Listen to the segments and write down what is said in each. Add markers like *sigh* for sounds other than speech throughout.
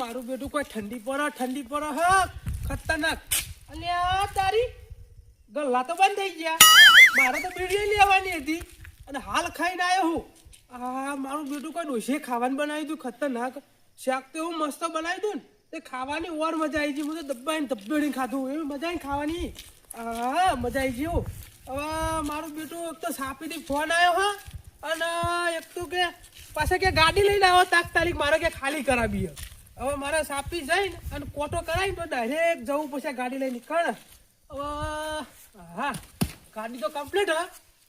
મારું બેટું કોઈ ઠંડી પડે ઠંડી પડે, હ, ખતરનાક. અને આ તારી ગલ્લા તો બંધ થઈ ગયા. મારે તો બીડી લેવાની હતી અને હાલ ખાઈને આવ્યો હું. આ મારું બેટું કોઈ ડોસે ખાવાનું બનાવ્યું દઉં ખતરનાક. શાક તો એવું મસ્ત બનાવી દઉં ને, તે ખાવાની ઓર મજા આવી ગઈ. હું તો દબાઈને દબ્બેડીને ખાધું એવી મજા આવી ખાવાની. હા મજા આવી હો. હવે મારું બેટું એક તો સાપીથી ફોન આવ્યો હા, અને એક તો કે પાસે કે ગાડી લઈને આવો તાક તારીખ મારે કે ખાલી કરાવી. હવે મારે સાપી જઈને અને કોટો કરાવી તો ડાયરેક્ટ જવું પછી ગાડી લઈને. નીકળ હવે, હા, ગાડી તો કમ્પ્લીટ હા.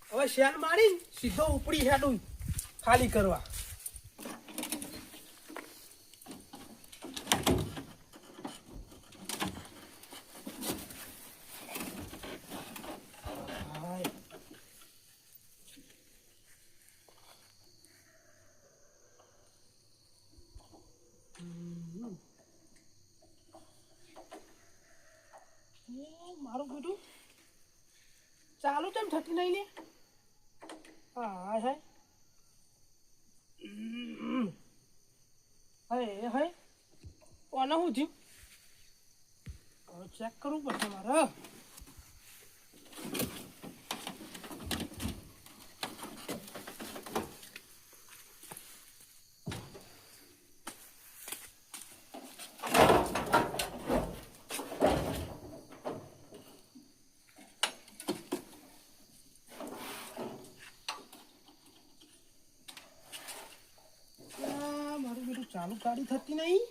હવે શેલ મારી સીધો ઉપડી હેડું ખાલી કરવા હાય. એ મારું બેટું ચાલુ કેમ થતી નહીં ને હા હા. હે હે. કોને હું થયું? ચેક કરવું પડશે મારે આ મારું બેટું ચાલુ ગાડી થતી નહીં?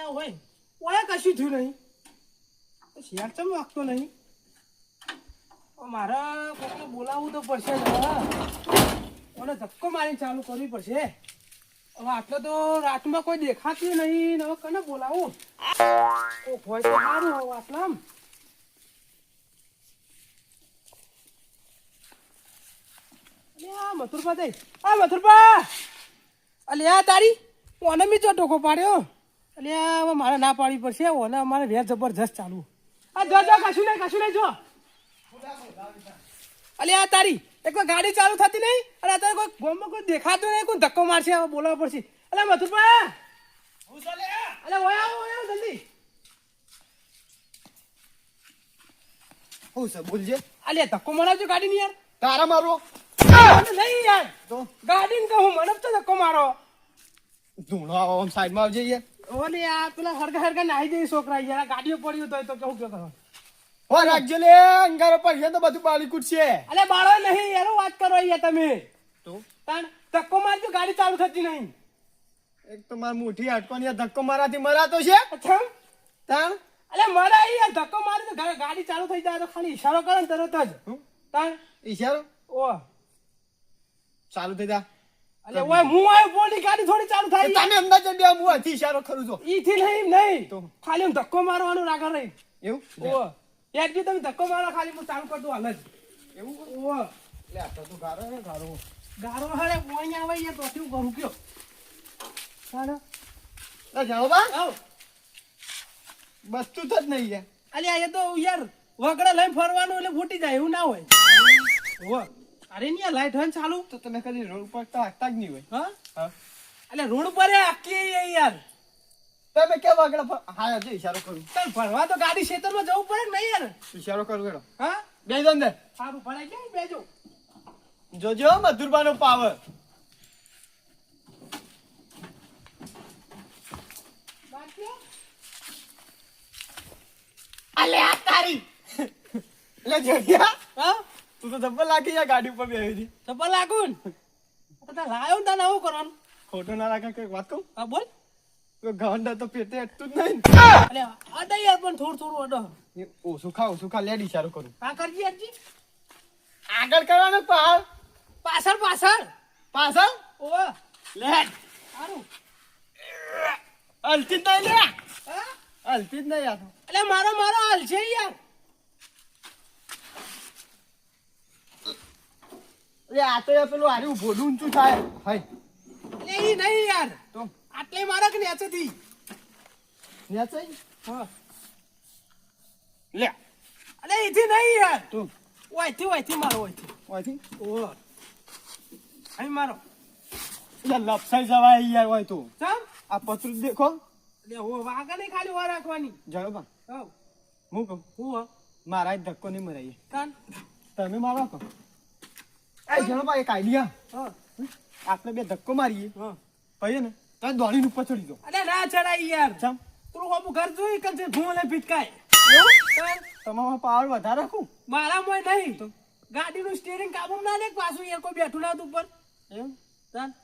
આ હોય. ઓય, કશું થયું નહીં. શેર ચમ વાગતો નહીં? મારે કોકને બોલાવવું તો પડશે મને ધક્કો મારી ચાલુ કરવી પડશે. હવે આટલો તો રાતમાં કોઈ દેખાતું નહીં. હવે કને બોલાવું? હોય તો સારું હવે આટલામ. મથુરપા દઈ આ મથુરપા! અલ્યા તારી ઓને મી ચો ટોકો પાડ્યો. અલ્યા હવે મારે ના પાડવી પડશે ઓને અમારે વેર જબરજસ્ત ચાલુ આ જો જો કશું નહીં કશું નહીં જો. અલ્યા તારી એક ગાડી ચાલુ થતી નહીં? અને અત્યારે કોઈ ગોમમાં કોઈ દેખાતું નહીં? કોઈ ધક્કો મારશે હવે બોલાવવા પડશે. અલે મથુરપા અલે ઓય આવો ઓય આવો જલ્દી. હું સર બોલજે. અલ્યા ધક્કો મારજો ગાડી ની યાર. તારા મારો નહીં યાર તો? ગાડી કહું મને તો ધક્કો મારો. ધૂણો આવો આમ સાઈડમાં આવજે યાર ઓલે આ પેલા હરગા હરગા નાહી જઈ છોકરા યાર. ગાડીઓ પડ્યું તો તો કેવું કેવું હો રાખજો લે અંગારો પડશે તો બધું બાળી કૂટશે અલે બાળો નહીં યાર વાત કરો યાર તમે. તો? તાણ ધક્કો મારજો ગાડી ચાલુ થતી નહીં. એક તો માર મોઠી હટકોની આ ધક્કો મારાથી મરાતો છે. અચ્છા. તાણ? અલે મારા યાર ધક્કો મારી તો ગાડી ચાલુ થઈ જાય તો ખાલી ઈશારો કરે ને તરત જ? તાણ? ઈશારો? ઓ. ચાલુ થઈ જા. અલે ઓય હું આયો બોલી ગાડી થોડી ચાલુ થાય. તને અંદાજ બે હું હાથી ઈશારો કરું છું? ઈ થી નહીં નહીં. તો? ખાલી ધક્કો મારવાનું રાખો રહી એવું? ઓ યાર બી તમે ધક્કો મારો ખાલી હું ચાલુ કરતું હાલ જ. એવું? ઓ લે આ તો ગારો હે ગારો. ગારો હરે પોણી આવે યાર તો શું કરું કયો. તાણ લે જાઓ બા. આવ. બસતું જ નહીં યાર. અલે આ તો યાર વગડા લઈને ફરવાનું એટલે ફૂટી જાય એવું ના હોય. હો અરે ની લાઈટ હોય ચાલુ? તો તમે કદી રોડ ઉપર તો હાંકતા જ નહીં હોય. હા? એટલે રોડ પર આખી યાર. તમે કેમ આગળ હા હજુ ઈશારો કરું. તાર ભરવા તો ગાડી ખેતરમાં જવું પડે નહીં યાર? ઈશારો કરું હેડો. હા? બે દો અંદર. સારું ભરાય કે બેજો જોજો મધુરબાનો પાવર અલે આ તારી. *laughs* લે જોડિયા. હા? તું તો ધબ્બલ લાગી જા ગાડી ઉપર બેહી હતી ધબ્બલ લાગુ ને? તો લાયો ને તાર આવું કરવાનું. ખોટો ના રાખે કઈ વાત કહું? હા બોલ. ગાંડા તો પેટે અટતું જ નહીં અરે અડે યાર પણ થોડું થોડું અડો. ઓછું ખા ઓછું ખા લેડ સારું કરું. હા કરજી અરજી આગળ કરવાનો પાર પાછળ? પાછળ પાછળ. ઓ લેડ સારું. અલતી જ નહીં લે. હા? હલતી જ નહીં યાર. એટલે મારો મારો હાલ છે યાર. એટલે આ તો યાર પેલું હારી ભોડું ઊંચું થાય? હાય નહીં યાર. તો? આટલે મારા કે નેચેથી? ન્યા છે હા. લે. એથી નહીં યાર. તું? ઓયથી ઓયથી મારો ઓયથી. ઓયથી? ઓ. અહીં મારો. લપસાઈ જવાય યાર હોય તો. આ પતરું દેખો. એટલે હો વાગા નહીં ખાલી વાર રાખવાની. જાણો બા. હું કહું? હું મારા ધક્કો નહીં મરાય કાન તમે મારો કહો. એ જાણો એક આઈડિયા હા. આપણે બે ધક્કો મારીએ. હા. ભાઈ ને તમે દોડીને ઉપર ચડી દો અરે ના ચડાઈ યાર. ચમ. તું હોબું ઘર જોઈ કે છે ભૂલે કાન? પાવર વધારે રાખું? મારા મોય નહીં. તો? ગાડીનું સ્ટીયરિંગ કાબુ ના લે પાછું યાર કોઈ બેઠું ના ઉપર? એમ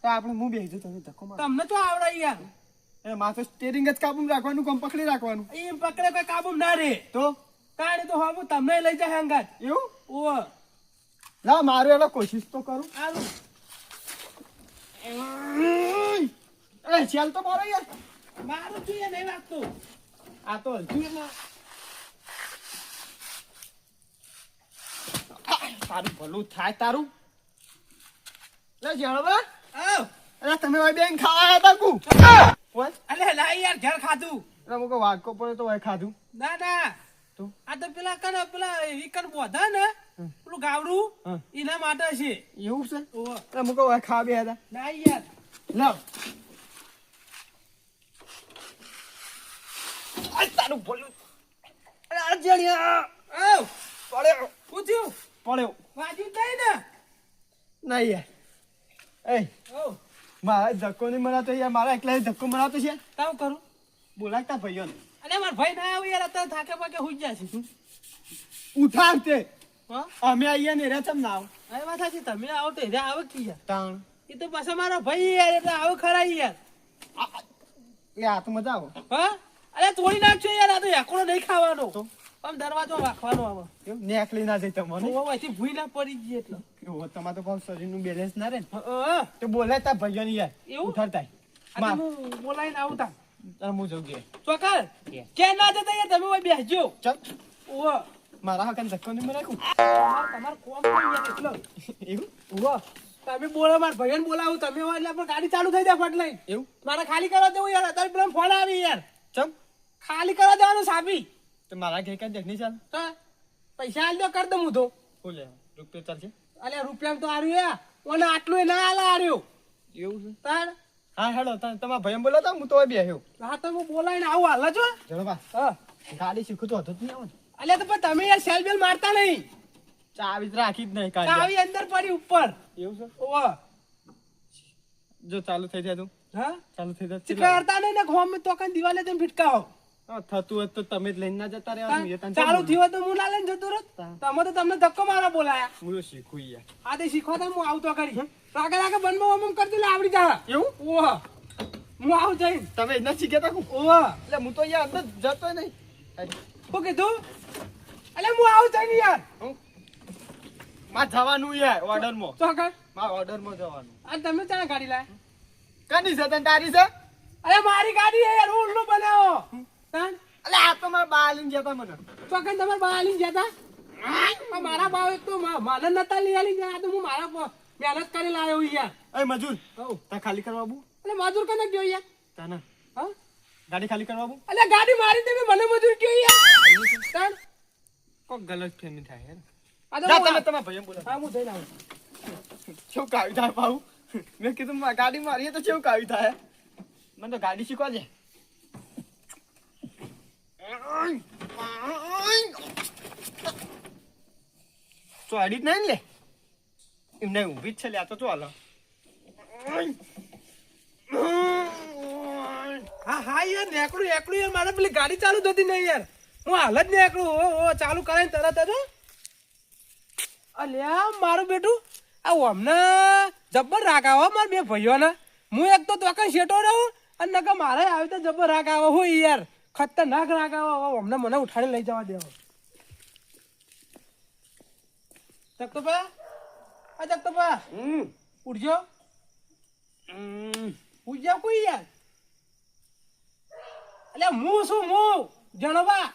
તો આપણે હું બેસી તમે ધક્કો મારો. તમને તો આવડે યાર. એ માથે સ્ટેરિંગ જ કાબુ રાખવાનું કમ પકડી રાખવાનું? એમ પકડે કોઈ કાબુ ના રે. તો? કાઢી તો હોબું તમને લઈ જાય હંગાત. એવું? ઓ ના મારું એટલે કોશિશ તો કરું. એ ચાલ તો મારો યાર. મારું જોઈએ નહીં વાગતું. આ તો હજુ તારું ભલું થાય તારું. લે જળવા. અરે તમે બેન ખાવા હતા કુ? અલે લાઈ યાર જળ ખાધું. અરે મુકો વાટકો પડે તો ભાઈ ખાધું. ના ના. આ તો પેલા કન પેલા ઈકન બોધા ને? પેલું ગાવડું? એના માટે છે. એવું છે. અરે મુકો ખાવા બે હતા. ના યાર. લાવ. તારું ભલું. અરે આ જણિયા. આવ. પડ્યો. પૂછ્યું પડ્યો. વાજુ થઈ ને. ના યાર. એ મારા ધક્કો નહીં મરાતો યાર. મારા એકલા ધક્કો મરાતો છે. તાવ કરું. બોલાતા ભાઈઓને. અરે માર ભાઈ ના આવ્યો યાર અત્યારે થાકે પાકે હુઈ જાય છે. ઉઠાર તે. હા? અમે આયા ને રેચમ ના આવ. અરે વાત સાચી તમે આવો તો રે આવે કી યાર તાણ. એ તો પાછા મારો ભાઈ યાર એટલે આવો ખરા યાર. એ આ તો મજા આવો. હા? અરે તોડી નાખજો યાર આ તો એકડો નહીં ખાવાનો. તો? આમ દરવાજો રાખવાનો આમાં કેમ નેકલી ના જઈ તમારે? હું અહીંથી ભૂઈ ના પડી ગઈ એટલે. એવો તમારે તો પાછું શરીરનું બેલેન્સ ના રહે ને? તો હા. તો ભાઈઓને યાર. એવું? ઉઠાડતા આ તો માં હું બોલાવીને આવું તા તારે હું જઉં ઘેર. ચોકર Yeah. ના જતા યાર તમે ઓય બેસજો. ચલ. ઓ મારા હકન ધક્કો નહીં મરાકું તમાર કોમ યાર એટલો. એવું? ઓ તમે બોલો માર ભાઈઓને બોલાવું. તમે હોય એટલે પણ ગાડી ચાલુ થઈ જાય ફટ લઈને એવું? મારે ખાલી કરવા દેવું યાર. અત્યારે પેલા ફોન આવી યાર. ચમ? ખાલી કરવા દેવાનું સાબી. તો મારા ઘેર ક્યાં નહીં ચાલ? તો પૈસા આલ દો કર દઉં હું તો બોલે રૂપિયા ચાલશે? અલ્યા રૂપિયા તો આર્યું યા ઓને આટલું એ ના આલા આર્યો એવું છે? તાર? હા હેડો તમે તમારા ભાઈ બોલાતા હું તો બેહ્યો. હા તો હું બોલાવીને આવું હાલ છો બા. હા. ગાડી શીખું તો હતો જ નહીં અલ્યા તો પણ તમે યાર સેલ બેલ મારતા નહીં. ચાવી રાખી જ નહીં કાઢી ચાવી અંદર પડી ઉપર. એવું છે? ઓહો. જો ચાલુ થઈ જાય તું. હા? ચાલુ થઈ જાય ચિત્ર કરતા નહીં ને ગોમ તો કઈ દિવાલે તેમ ફિટકાવો. થતું હોત તો તમે જ લઈને ના જતા રહ્યા ચાલુ થયો તો હું ના લઈને જતો રહો. તમે તો તમને ધક્કો મારા બોલાયા. હું શીખું યાર. આ તે શીખવા તો હું આવતો કરી. રાગે રાગે બનબો અમમ કરતી લે આવડી જા એવું? ઓહો. હું આવું જઈ તમે એના શીખે તા ઓહ. એટલે હું તો યાર અંદર જતો નહીં. શું કીધું? અલે હું આવું જઈને યાર. હું? માં જવાનું યાર ઓર્ડરમાં. કા માં ઓર્ડરમાં જવાનું. આ તમે ચાલે ગાડી લાય? કની છે તને તારી છે? અરે મારી ગાડી હે યાર હું ઉલ્લુ બનાવો તાન એટલે આ તો મારા બા લઈને જતા મને. ચોકન તમાર બા લઈને જતા મારા બા એક તો મા- મને નતા લઈ આલી આ તો હું મારા પ- જ કરે લાયો યાર એ મજૂર તા ખાલી કરવા બાબુ એટલે મજૂર કને ગયો યાર તાના. હા? ગાડી ખાલી કરવા બાબુ અલે ગાડી મારી તમે મને મજૂર કયો યાર તાન કોક ગલત ફેમી થાય યાર આ તો તમે તમારા ભાઈએ બોલો હા હું જઈને આવું. શું કાવી થાય બાબુ? મેં કીધું ગાડી મારીએ તો શું કાવી થાય મને તો ગાડી શીખવા છે તો અડી જ નહીં ને લે? એમને ઊભી જ છે લે તો તો હાલ હા હા, યાર નેકડું એકડું યાર, મારે પેલી ગાડી ચાલુ થતી નહીં યાર. હું હાલ જ નેકડું ઓ ઓ ચાલુ કરાવીને તરત જ અલ્યા મારું બેટું, આ અમને જબ્બર રાગ આવો મારા બે ભાઈઓને. હું એક તો તોકન શેટો રહું, અને નકર મારે આવી તો જબ્બર રાગ આવે હોય યાર. ખતરનાક રાગ આવે અમને મને ઉઠાડી લઈ જવા દેવો. જગતોપા આ જગતોપા હમ. ઉઠજો. કોઈ યાર. અલે હું શું હું? જણવા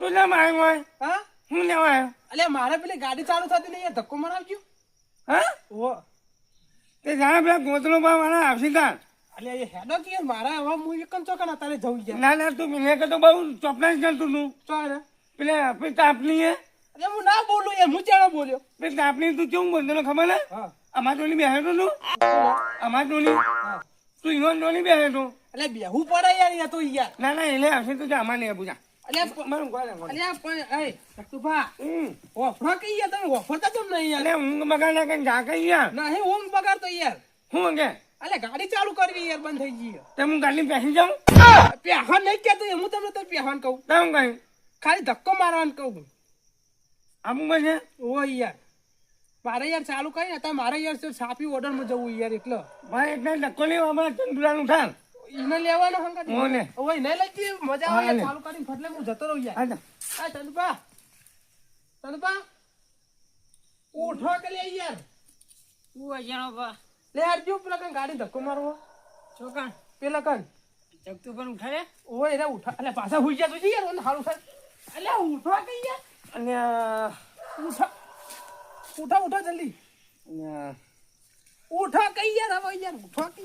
તું માય હોય? હા? હું લેવા આવ્યો? અલે મારે પેલી ગાડી ચાલુ થતી નહીં ધક્કો મરાવજો હા? ઓ. તે જાણે પેલા ગોતલો બા વાળા આવશે તાર અલે એ હેડો કે મારા હવે હું એકમ ચોકન તારે જવું ના ના તું મને તો બહુ ચોપડા જ કરતું તું પેલા આપણે તાપની હે હું ના બોલું યાર હું ચાલો બોલ્યો? પેલી તાપની તું કેવું બોલતો ખબર ને? અમાર ટોલી બેહે તો તું? અમાર ટોલી તું ઈનો ટોલી બેહે તો? એટલે બેહવું પડે યાર યા તો યાર. ના ના એને આવશે તું જા અમાર ના અલ્યા પણ એ સતુભા હમ. ઓફરો કઈ યાર તમે ઓફરતા કેમ નહીં યાર? ઊંઘ બગાડ ના કઈ જા કઈ યાર. નહીં ઊંઘ બગાડતો યાર. હું કે અલ્યા ગાડી ચાલુ કરવી યાર બંધ થઈ ગઈ. હું ગાડી બેસી જાઉં? પહેવાન નહીં કેતું હું તમને તો પહેવાન કહું. ખાલી ધક્કો મારવાનું કહું. કઈ છે ઓ યાર મારે યાર ચાલુ કઈ ને મારે યાર તો સાપી ઓર્ડરમાં જવું યાર એટલે. ભાઈ એટલે ધક્કો લેવા અમારે ચંદુરાનું ઠાર ઈને લેવાનો હંગાત. ઓને. ઓય નહીં લઈ જઈએ મજા આવે ચાલુ કરીને ફટલે હું જતો રહું યાર. આ ચંદુપા ચંદુપા ઉઠો કે લે યાર. ઓ યાર બા લે યાર જો પેલા કઈ ગાડી ધક્કો મારવો. છોકરા પેલા કઈ. જગતું પણ ઉઠાડે ઓય રે ઉઠા એટલે પાછા હુઈ જા તો યાર ઓન હારું થાય. એટલે ઉઠો કે યાર. અને આ, ઉઠા ઉઠા ઉઠા જલ્દી આ, ઉઠો કઈ યાર હવે યાર ઉઠા કે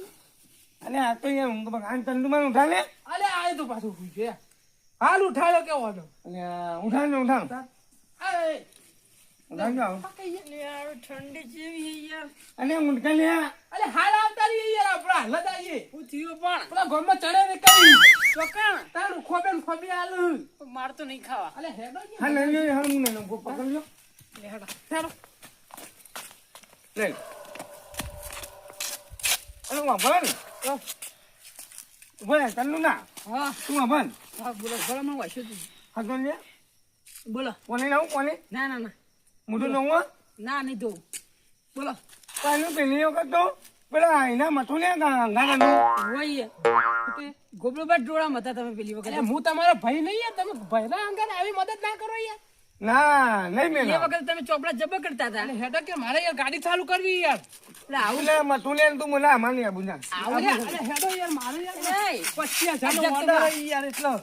અને આ તો યાર હું બગાડ ચંદુમાં ઉઠા અરે આય તો પાછું હુઈ હાલ ઉઠાડો કેવો હતો અને ઉઠાણ ને જાઓ યાર ઠંડી જેવી અને ઊંઘ લે અલે હાલ આવતા રહીએ યાર આપડા હાલત આવીએ. હું થયું પણ. પેલા ગોમમાં ચડે ને કઈ ચોકણ તારું ખોબે ખોબે હાલ માર તો નહીં ખાવા. અલે હેડો હા નહીં નહીં હા હું નહીં પકડજો લે હેડો. હેડો. લે. અરે વાપર બોલે તન્નુ ના હા. તું વાપર હા બોલો બોલો મને વાંચ્યું તું. હા તો બોલો. કોને લાવું કોને? ના ના ના. મોટું નવું ના નહીં દઉં બોલો. પાનું પેલી વખત તો પેલા એના મથું ને ગોબરો બાદ ડોળામાં હતા તમે પેલી વખત? હું તમારો ભાઈ નહીં યાર તમે ભાઈના અંગત આવી મદદ ના કરો યાર. ના નહીં એ વખત તમે ચોપડા જબ્બા કરતા હતા. અલે હેડો કે મારે યાર ગાડી ચાલુ કરવી યાર. એટલે આવું એટલે મથું લે તું મને આમાં નહીં આવું હેડો યાર મારું યાર. હોય યાર એટલો.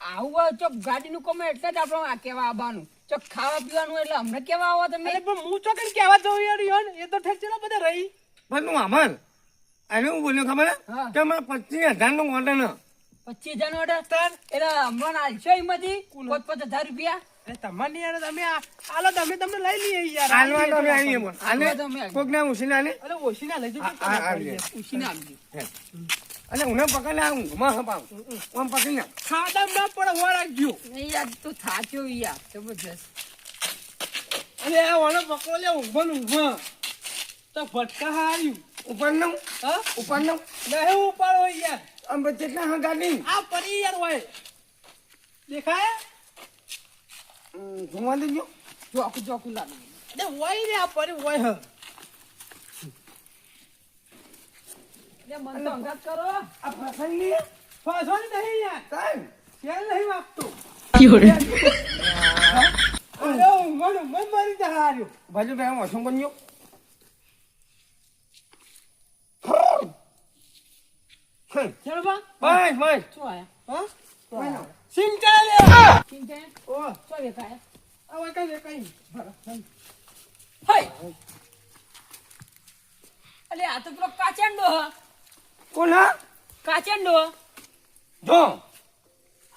આવું ચોક ગાડીનું કોમે એટલે જ આપણો આ કેવા આવવાનું ચોક ખાવા પીવાનું એટલે અમને કેવા આવો તમે? અરે પણ હું તો કઈ કેવા જઉં યાર યાર એ તો ઠેક બધા રહી. પણ હું અમર અને હું બોલ્યો ખબર? કે મારે પચીસ હજારનું ઓર્ડર ને. પચીસ હજાર નો ઓર્ડર એટલે હમણાં આલશો એમાંથી? પોત પાંચ હજાર રૂપિયા? અરે તમારે યાર તમે આ હાલો તમે તમને લઈ લઈએ યાર. હાલવા તો અમે આવીએ તો આવીએ. કોક ને ઉછીને આલે અરે ઓછી લઈ જજો આ- આ- અને ઉને પકડ લે ઊંઘમાં હપાવ આમ પકડી ને ખાડા ના પડે હો રાખજો. નહીં યાર તો થાક્યો યાર જબરજસ્ત. અરે આ વાળો પકડો લે ઊંઘો ને ઊંઘો તો ભટકા હાર્યું. ઉપરનું હા ઉપરનું નહીં હોય યાર. આમ જેટલા ના હા ગાડી આ પડી યાર હોય. દેખાય? જોવા દેજો ચોખ્ખું જોખું લાગે. અરે હોય ને આ પરી હોય હ. મન તો અંગાત કરો. આ ફસાઈ નહીં ફસો નહીં યાર. સાહેબ. તેલ નહીં વાપતો. અરે ઊંઘો ને ઊંઘો મરી જા હાર્યું બાજુ બે ઓછું બન્યો ચાલો બા બસ બસ. શું આયા? હા? સિંચા લે ઓ. શું દેખાય આ હોય કઈ કઈ અલે આ તો પેલો કાચંડો હ. હા? કાચંડો. જો.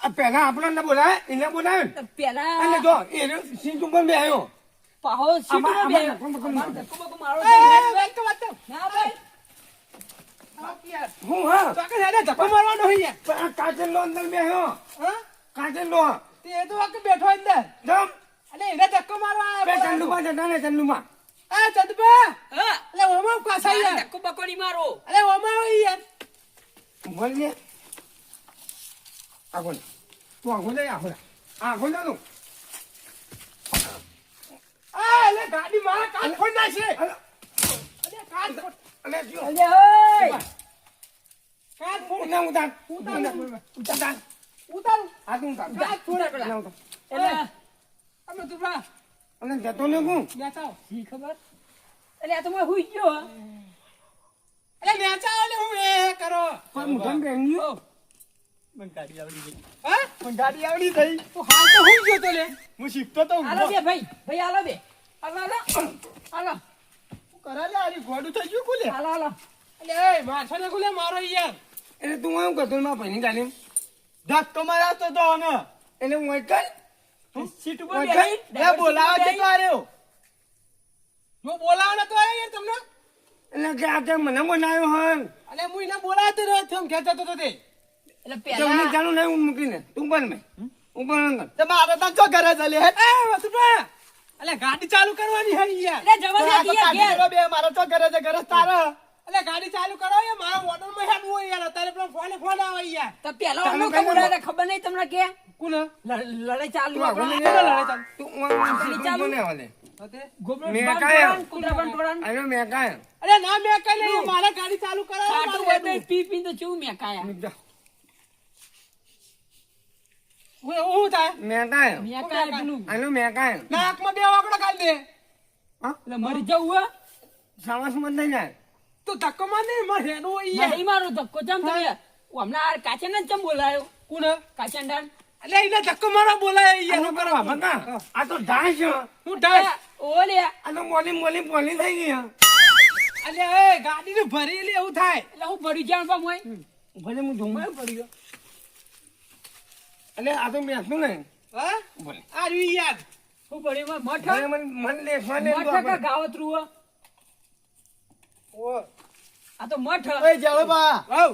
આ પેલા આપણા ને બોલાય એને બોલાય પેલા અને જો એને સીટ ઉપર બે આવ્યો પાહો મારો વાત વાત ના ભાઈ. હું હા? ચોકન હેડે ધક્કો મારવાનો પણ આ કાચેલો અંદર બે હા? કાચેલો તે એ તો બેઠો અંદર. જમ અને એને ધક્કો મારવા બે ચંદુમાં જતા ને ચંદુમાં આ ચંદબા હા અલે ઓમાં પાછા યાર ધક્કો બક્કો નહીં મારો અલે ઓમાં હોય યાર બોલીએ આગળ તું આગળ જાય આગળ આગળ જા તું આ અલે ગાડી મારા કાન ખોઈ નાખશે અલે, અલે કાન ખોઈ અલે જો અલે ઓય કાન ખોઈ ઉતાર ઉતાર ઉતાર. ઉતાર ઉતાર આ તું ઉતાર કાન પેલા. ના ઉતાર. એટલે અમે તું અને જતો ને હું. બેસાવ શી ખબર? એટલે આ તો મેં હુઈ ગયો એટલે બેસાવ ને હું એ કરો. પણ મુઠાને પહેરી ગયો. મને ગાડી આવડી ગઈ. હા? મને ગાડી આવડી ગઈ. તો હાલ તો હું ગયો તો લે. હું શીખતો તો હાલો બે ભાઈ. ભાઈ હાલો બે. હાલો હાલો. હાલો. કરા લે આલી ગોડું થઈ ગયું કોલે હાલો હાલો. અલે એ માછો ને કોલે મારો યાર. એટલે તું આમ કરતો માં પહેરી ગાડી ધક્કો મારા તો ને એટલે હું કર સીટ ઉપર બેહી આર્યો? જો આવ્યો યાર તમને? એટલે કે આ તે મને મનાયો હન. અને હું એને બોલાતો રહ્યો જતો તે એટલે તમને પેલા નહીં હું મૂકીને. તું પણ મેં. હું પણ અંકલ તે મારે તો ચો ઘરે ચાલે હે? એ ગાડી ચાલુ કરવાની હે યાર. એટલે તો આ તો જવા દે કાઢી બે મારે તો ઘરે છે ઘરે તારા. ગાડી ચાલુ કરો યાર મારા ઓર્ડરમાં હેડવું હોય યાર. અત્યારે ફોન ફોન આવે યાર. તો પેલા. ખબર નહીં તમને કે? કોને લડાઈ ચાલુ આપણે. નહીં ચાલુ તું ચાલુ. વાલે મેં. અરે મેં ના મેં નહીં મારે ગાડી ચાલુ કરાવો ખાટું મારે હોય તો હેડવું. પી પી તો ચેવું મેં હું થાય મેં કાંઈ મેં કાયા પેલું આનું મેં નાકમાં બે વાગડો કાઢ દે એટલે મરી જવું હે સાવસ મત નહીં જાય તું ધક્કો માર ને મારે મારો ધક્કો ચમ તમે હું હમણાં કાચેને ચમ બોલાયો કોને કાચેંડાન અલે એને ધક્કો મારા બોલાય યાર કરવા બકા આ તો ઢાંસ છે. હું ડાય ઓલે. અને મોલી મોલી મોલી થઈ ગઈ અલે એ ગાડી ને ભરેલી એવું થાય. એટલે હું ભરી જાણ પા મોય. ભલે હું ધુમાય ભરી ગયો એટલે આ તો બેસતું ને. હા? ભલે આ રહ્યું યાર હું ભરી મઠ? મને મન લે તું મઠ કા. ગાવતરું ઓ. આ તો મઠ. ઓય જાવ બા. આવ.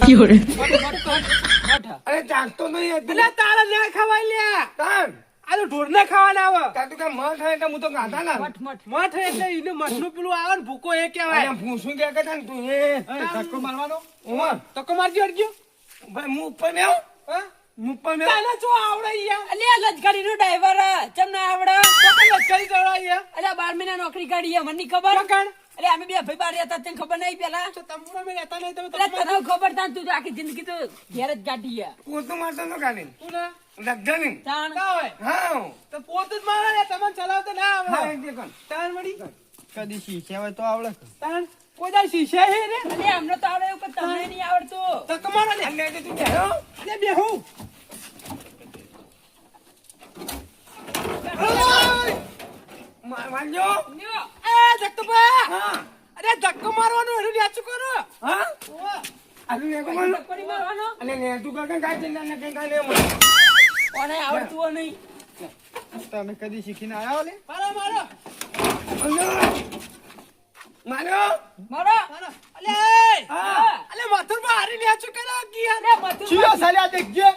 મઠ મઠ. અરે જાગતો નહીં એટલે તારા ના ખવાય લ્યા તાન. આ તો ઢોર ના ખાવાના આવે. તાર તું કે મઠ થાય એટલે હું તો ગાધા ના મઠ મઠ. મઠ એટલે એને મઠનું પેલું આવે ને ભૂકો એ કહેવાય. ભૂસું કે કે ને તું? એ ધક્કો મારવાનો. ઉમર. ધક્કો મારજો અડજો. ભાઈ હું ઉપર મેં હા? હું ઉપર મેં? તને જો આવડે યાર. અલે લજગાડી નો ડ્રાઈવર ચમ ના આવડે? તો કઈ લશ્કરી દોડા યાર અલ્યા બાર મહિના નોકરી કાઢી હે, મને ખબર. ચોકણ અરે અમે બે ભાઈ બાર રહેતા તને ખબર નહીં પેલા? તો તમને મે રહેતા નહીં તમે તને ખબર તા તું આખી જિંદગી તો ઘેર જ કાઢી હે. પોતું મારતો તો કાઢીને. તું ના લગન. તાણ. કા હોય. હા. તો પોત જ મારે ને તમને ચલાવતા ના કર. તાણ મડી કદી શીખે હોય તો આવડે તાણ? કોઈ દા શીશા હે રે? અરે અમને તો આવડે એવું કે તમને નહીં આવડતું. મારો લે અને એટલે તું બેહો. લે બેહું મા- લ્યો. એ હા. અરે ધક્કો મારવાનું કરો? હા? મારવાનો? કાંઈ ચિંતા કંઈ. આવડતું નહીં? તમે કદી શીખીને આવ્યા ઓલે? મારો મારો. માર્યો. મારો. મારો. અલે હા. અલે મથુરમાં હારી ન્યાચું કરો કી અરે મથુર ચિયો સાલ્યા દેખજે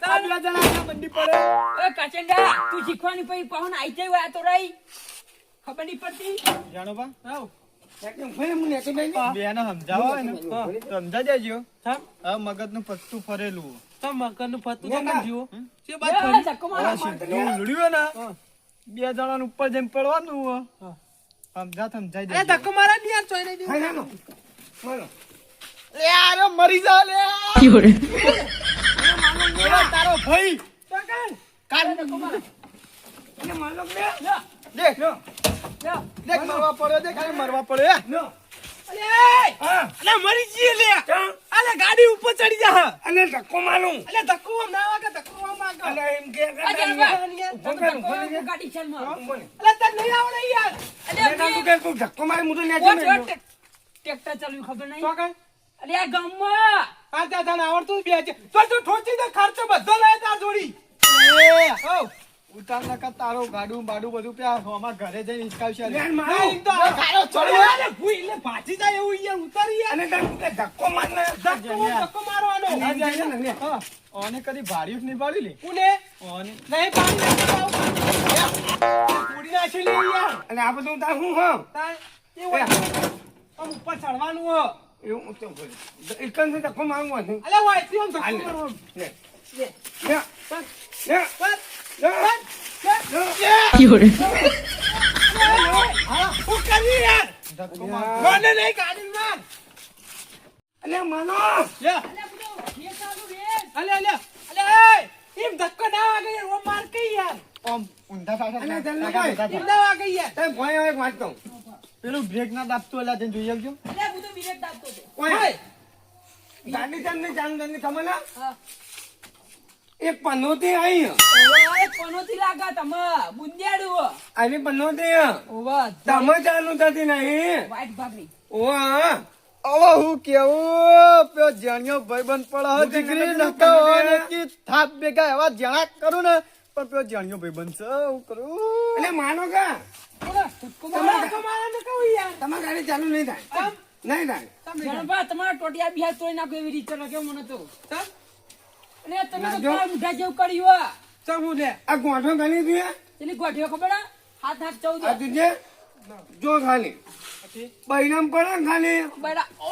તારા જણા મંડી પડે. એ કાચંડા તું શીખવાની પછી પવન આઈ જાય તો રહી. ખબર નહીં પડતી? જાણો બા. આવ. એકદમ ફરી હું નેતું બેસી ગયો. બેનો સમજાવો હોય ને હા. તો સમજા દેજો હા. હવે મગજનું પત્તું ફરેલું. જુઓ ધક્કો બે જણા ઉપર જઈને પડવાનું સમજા સમજાઈ અરે ધક્કો મારા ને યાર ચોઈ નહીં હા, ના, ના. મારો. લે આરે મરી જા લે તારો ભાઈ. કાલે એટલે મારો. લ્યો, દેખ. દેખ મરવા પડ્યો દેખ અરે મરવા પડ્યો. અલે મરી જઈએ લે. અલે ગાડી ઉપર ચડી જા. અને ધક્કો મારું. અલે ધક્કો ના વાગે ધક્કો એમ કે હું કર. ગાડી ચાલમાં. ઊભો કર. અલે તને નહીં આવડે યાર. કે તું ધક્કો મારી, તો. ટેક- ટ્રેક્ટર ચાલ્યું ખબર નહીં? ચોકણ અરે આ ગામમાં. આ ત્યાં તને આવડતું બે છે. તો તું ઠોચી દે ખર્ચો બધો લે તાર જોડી. એ ઉતાર નકા તારો ગાડું બાડું બધું પ્યા હોમાં ઘરે જઈને હિસકાવશે લે. મારો મારું. નહીં તો ખાયો ચડ્યો. અરે, ભૂઈ એટલે ભાજી જાય એવું યાર ઉતારી અને તને ધક્કો મારને ધક્કો ધક્કો મારવાનો. આ જાય ને, ઓને કદી ભાર્યું જ નહીં પાડ્યું લે. કોને? ઓને. નહીં પાણી પૂરી નાખી લે યાર અને આ બધું તાર હું હો તાર એ ઉપર ચડવાનું હો એવું તો બોલે. એકંદરે ધક્કો મારું. અલે વાય તું ધક્કો હાલે. મારવાનો લે. લે. લે. પેલું બ્રેક ના દાબતું એટલે તેને જોઈ આવજો ગાડી તમને ચાલુ તમને ખબર ના? એક પનોતી આઈ. ઓવે, કોનોથી લાગા તમે બુંદિયાડું આવી પનોતી. ઓવે તમે ચાલુ થતી નહીં. વાઈટ ભાગરી. ઓવા. હવે હું કેવું? પેલો જાણ્યો ભાઈબંધ પડે દીકરી નતો કી થાપ ભેગા એવા જણા કરું ને પણ પેલો જાણ્યો ભાઈ છે હું કરું? અને માનો કા? તમારી ગાડી ચાલુ નહીં થાય. નહીં થાય. તમારા ટોટિયા બિહાર તોય નાખો એવી રીતે કેવું મને તો. અને તમે તો નાખજો. કાળા જેવું કર્યું આ હું લે? આ ગોઠો ગણી દે એની ગોઠીઓ ખબર? હાથ હાથ ચૌદ આ તુજે જો ખાલી. બૈરામ પડે ને ખાલી. બરા ઓ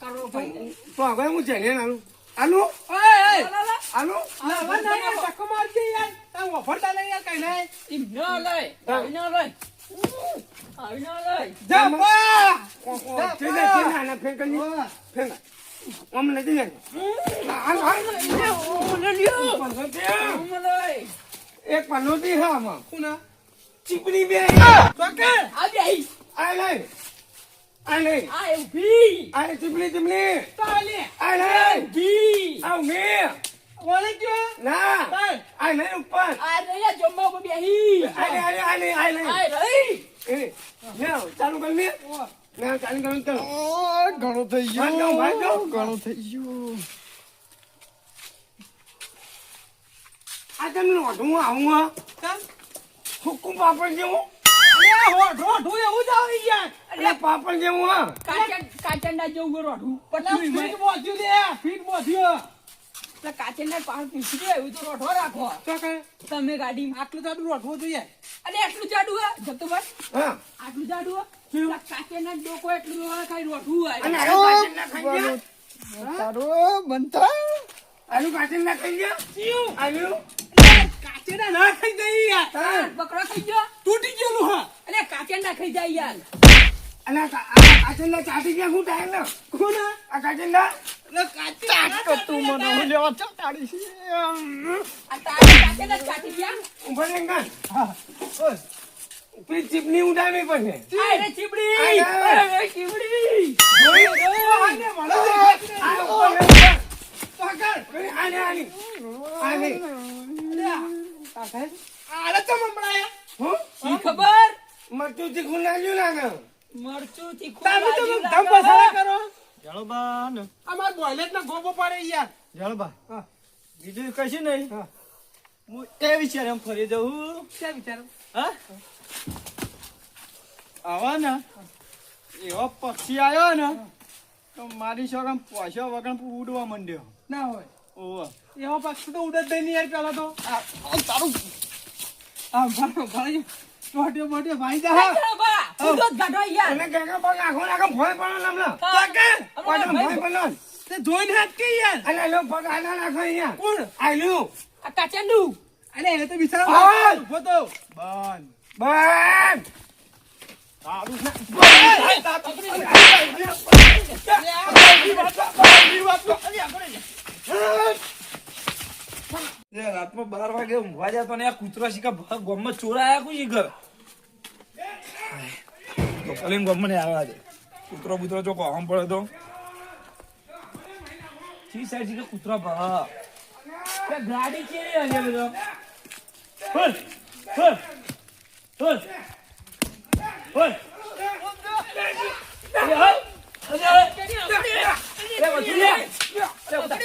કરો ભાઈ. તો આગળ હું જઈને આલું. આનું ઓય ઓય લા, લા, આનું ના યાર ધક્કો મારજે યાર. તમ વફરતા લઈ યાર કઈ નહીં. ઈ ન આવી ન લય આવી ન લય જા પા ઓ ઓ તે ને ના ફેંક કરી ફેંક. આમ નથી જાય હાલ હાલ પંદર છે. આમ લય એક પનોતી છે આમાં કુના ચીપડી બે ચોકે આ બે આઈ. આ લઈ આ લઈ આ ઊભી આ લે ચીપડી ચીપડી તાલે આ લઈ ઊભી આ મે ઓલે ગયો ના આ લઈ ઉપર આ રહ્યા જમવા ઉપર બેહી આ લે આ લે આ લે આ લે આ રહી એ ચાલુ કરી લે ના ઘણું થઈ. ગયું. ઘણું થઈ ગયું. આ તમને ઓઢું આવું હુકુમ પાપડ જેવું? અરે એવું જ આવી યાર અરે પાપડ જેવું કાચંડા જેવું રોઢું. પટલું ફીટ બોધ્યું લે ફીટ બોધ્યું કાચંડા પાર પૂછી દે એવું તો રોઢો રાખો. તમે ગાડી આટલું તો આપણું જોઈએ. અને એટલું જાડું હે જતુભાઈ હા. આટલું જાડું હે પેલા ડોકો એટલું રોવા ખાઈ રોઢું અને હે આલુ કાચી ના ખાઈ ગયા? તારું બનતા આલુ કાચી ના ખાઈ ગયા? આલુ ના ખાઈ દઈ યાર. હા. ખાઈ ગયો? તૂટી ગયેલું હા. અને કાચંડા ખાઈ જાય યાર. અને આ કા- આ? કાચી ના ચાટી ગયા હું ચાલ તાડી છે. આ. પેલી ચીપની ઉડાડવી પડશે લે, ખબર? મરચું તીખું નાખ્યું લાગે. મરચું તીખું તમે તો ધમ. પસારા કરો. જળબા ને અમાર બોયલેટ ના ગોબો પડે યાર. જળબા. હા. બીજું કશું નહીં. હા. હું એ વિચાર એમ ફરી જવું કે વિચાર. હા? આવા ને. એવો પક્ષી આવ્યો ને તો મારી છોકરા પોછો વગર ઉડવા માંડ્યો. ના હોય. ઓવો એવો પક્ષી તો ઉડે જ નહીં યાર પેલા તો. તારું આ ભણો ભણો મોટ્યો મોટ્યો ભાઈ જા તો ગાઢો યાર. અને કાકા પગ આખો નાખો ભોંય પડો ને હમણાં. ચોકે પાછળ ભોંય પડો ને. તે જોઈને હાથ કે યાર અને લો પગ આના નાખો અહીંયા. કોણ આયલું. આ કાચંડું. અરે એ તો બિચારો. ઊભો તો બંધ બંધ. તારું ના એ રાતમાં બાર વાગે ઊંઘવા જતો ને આ કૂતરા શીખા ભા ચોરાયા કુ આયા કોઈ ઘર તો કલીન ગામમાં ને આવ્યા છે કૂતરો બૂતરો જો કોમ પડે તો ચી સાઈડ છે કે કૂતરો ભા કે ગાડી છે રે આજે બધો હલ હલ હલ હલ અરે હલ અરે હલ એ બધું લે એ બધું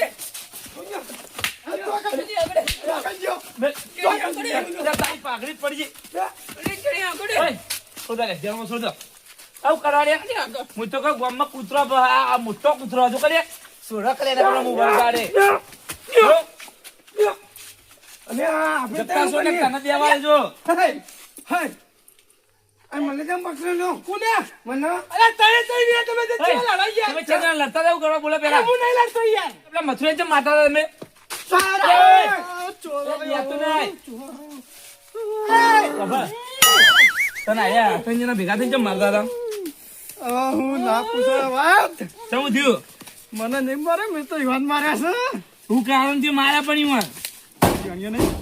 પાઘડી પડી ગઈ છોડા લે આવું કરાડે હું તો કહું ગામમાં કૂતરો આ મોટો કૂતરો હજુ કરે સોડા કરે ને પેલો મોબાઈલ કાઢે અને આપણે સોને કરીએ. તને દેવા જો આ મને કેમ પકડ્યો લો? કોને મને અરે તને તઈ ને તમે તો લડાઈ ચેલા તમે યાર ચેનલ લડતા જાવ કરવા બોલે પેલા હું નહીં લડતો યાર એટલે મથુરા જે માતા તમે સારા યાતું નહીં બાબા, તને આયા તને ભેગા થઈને જમ મારતા હતા હું ના પૂછો વાત. શું થયું? મને નહીં મારે મેં તો યુવાન માર્યા છે. હું કારણથી માર્યા પણ ઈમાં જાણ્યો નહીં.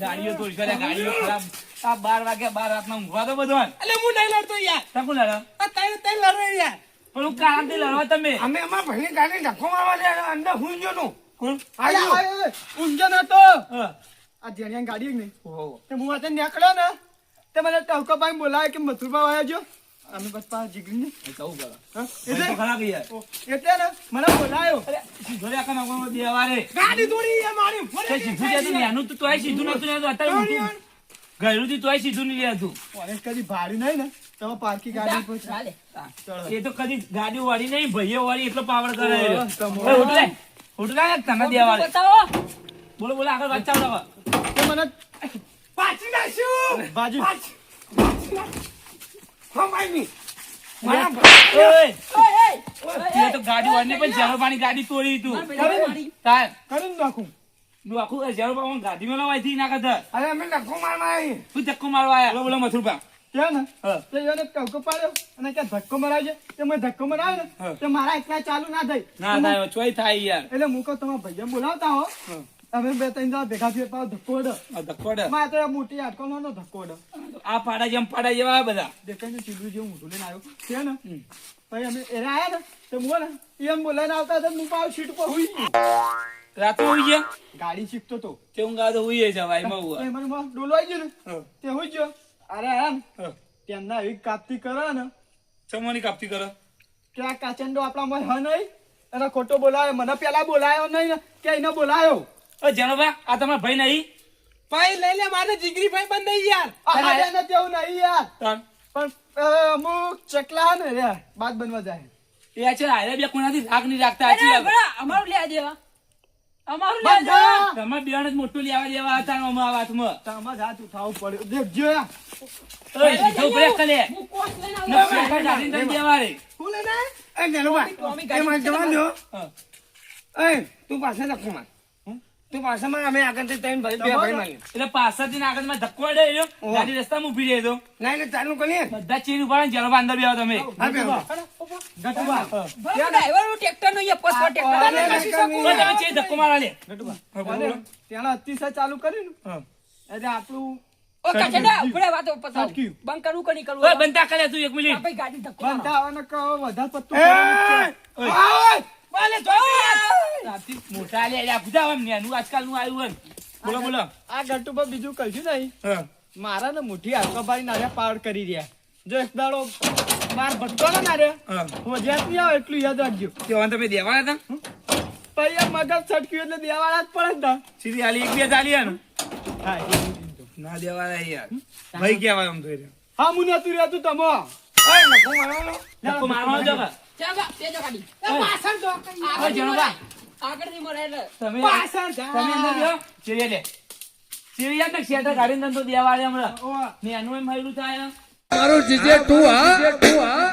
ગાડીઓ તોડ કરે ગાડીઓ ખરાબ. આ બાર વાગ્યા બાર રાતના ઊંઘવા તો બધો એટલે હું નહીં લડતો યાર. તકું લડા? આ તઈ તઈ લડે યાર. પણ હું કારણથી લડવા તમે? અમે એમાં ભાઈની ગાડી ધક્કો મારવા દે અંદર હું જો તું કોણ આયલું. ઊંઝો નતો. હા. આ જેણિયા ગાડી નહીં? ઓહો. તે હું વાતે નીકળ્યો ને તે મને ટવકો ભાઈ બોલાવે કે મથુરભાઈ આવ્યા જો અમે બસ પાસ જીગરી ને. કહું કરો. હા? એટલે? ખરા કે એટલે ને? મને બોલાયો. અરે સીધો રે આખા નાખવામાં બે વારે. ગાડી દોડી એ મારી. ફરે તે સીધું જ ને એનું તો તોય સીધું નતું ને અત્યારે ગયું તું થી તોય સીધું નહીં લેતું કોલેજ કદી ભાડું નહીં ને? તો પારકી ગાડી પર ચાલે. એ તો કદી ગાડી વાળી નહીં ભાઈઓ વાળી એટલો પાવર કરે એ રહ્યો. તમો. બતાવો. બોલો બોલો આગળ વાત ચાલો હવે. તો મને પાછી નાખ્યું બાજુ. તે તો ગાડી વાળી પણ ઝેરો પાણી ગાડી તોડી તું કરી નાખું આખું એ ગાડી પાણી ગાડીમાં લવાયથી ના કરતા અરે અમે નખો મારવા આવી તું ધક્કો મારવા આયા? બોલો બોલો મથુરભા. કે ને? તો એને ટવકો પાડ્યો અને કે ધક્કો મરાવજે તે મેં ધક્કો મરાવ્યો ને? તે મારા એકલા ચાલુ ના થઈ. ના થાય ચોય થાય યાર. એટલે હું કહું તમારા ભાઈને બોલાવતા હા. અમે બે ત્રણ જણા ભેગા થઈએ પાછો ધક્કો અડે આ ધક્કો દે. મારે તો મોટી હાડકો નો ધક્કો આ પાડા જેમ પાડા જેવા બધા. દેખાય ચીલું જેવું ઊંધું લઈને આવ્યો. છે ને? પછી અમે એને આયા ને તો હું એમ બોલાઈને આવતા હતા હું પાછો સીટ પર હુઈ રાતે હોઈ ગયા? ગાડી શીખતો તો. તે હું ગાડો તો હોઈએ જવાય તો હુવા. એમાં ડોલવાઈ ગયો ને તે હુઈ ગયો. અરે એમ ને તેમના એવી કાપતી કરે ને ચમોની કાપતી કરો? કે આ કાચંડો આપણામાં હ નહીં એને ખોટો બોલાયો મને પેલા બોલાયો નહીં કે એને બોલાયો. ઓ જનોભા આ તમારા ભાઈ નહીં? ભાઈ લઈ લે મારે જીગરી ભાઈ બંધ થઈ યાર આને તેવું નહીં યાર. પણ અમુક ચકલા ને રે બાદ બનવા જાય. એ છે આયરા બે નહીં રાખતા અમારું દેવા અમારું દેવા તમારે જ મોટું લેવા દેવા હતા આ વાતમાં. તમારે હાથ ઉઠાવવું પડ્યું. દેખજો ઓય, સીધો બ્રેક કરે હું કોચ લઈને આવું. ને શેઠા ગાડીને દેવા રે. શું લઈને એ નેલુભાઈ એ મને જવા દો. એ તું પાસે નખો માર. તું પાસે અમે આગળથી ત્રણ ભાઈ બે ભાઈ મારી એટલે પાછળથી આગળ ધક્કો અડે એનો, ગાડી રસ્તામાં ઊભી રહે ના એટલે ચાલુ કરીએ બધા ચીર ઉપાડે ને જરા અંદર બેહો તમે. ડ્રાઈવર ટ્રેક્ટર નો ટ્રેક્ટર ધક્કો લે. અતિશય ચાલુ કર્યું ને? એટલે આપણું. બંધ કરે તું એક મિનિટ. ભાઈ ગાડી ધક્કો વધારે મોટા લે બુધા આમ નેનું આવ્યું બોલો બોલો. આ બીજું કશું નહીં. મારા ને મુઠ્ઠી હાડકો નાર્યા પાવર કરી રહ્યા. જો એક દાડો માર ભટકો ને નાર્યા હોજ્યા નહીં આવે એટલું યાદ રાખજો. કેવા તમે દેવાના હતા? પૈયા મગજ છટક્યું એટલે દેવાળા જ પડે ને સીધી આલી એક બે ચાલી હે ને દેવાના યાર. ભાઈ કેવાય આમ તો એ. હા મુ નતું રહેતું તમો. નખો મારવાનો? ધક્કો મારવાનો જો મારું જીજે તું હા? તું હા.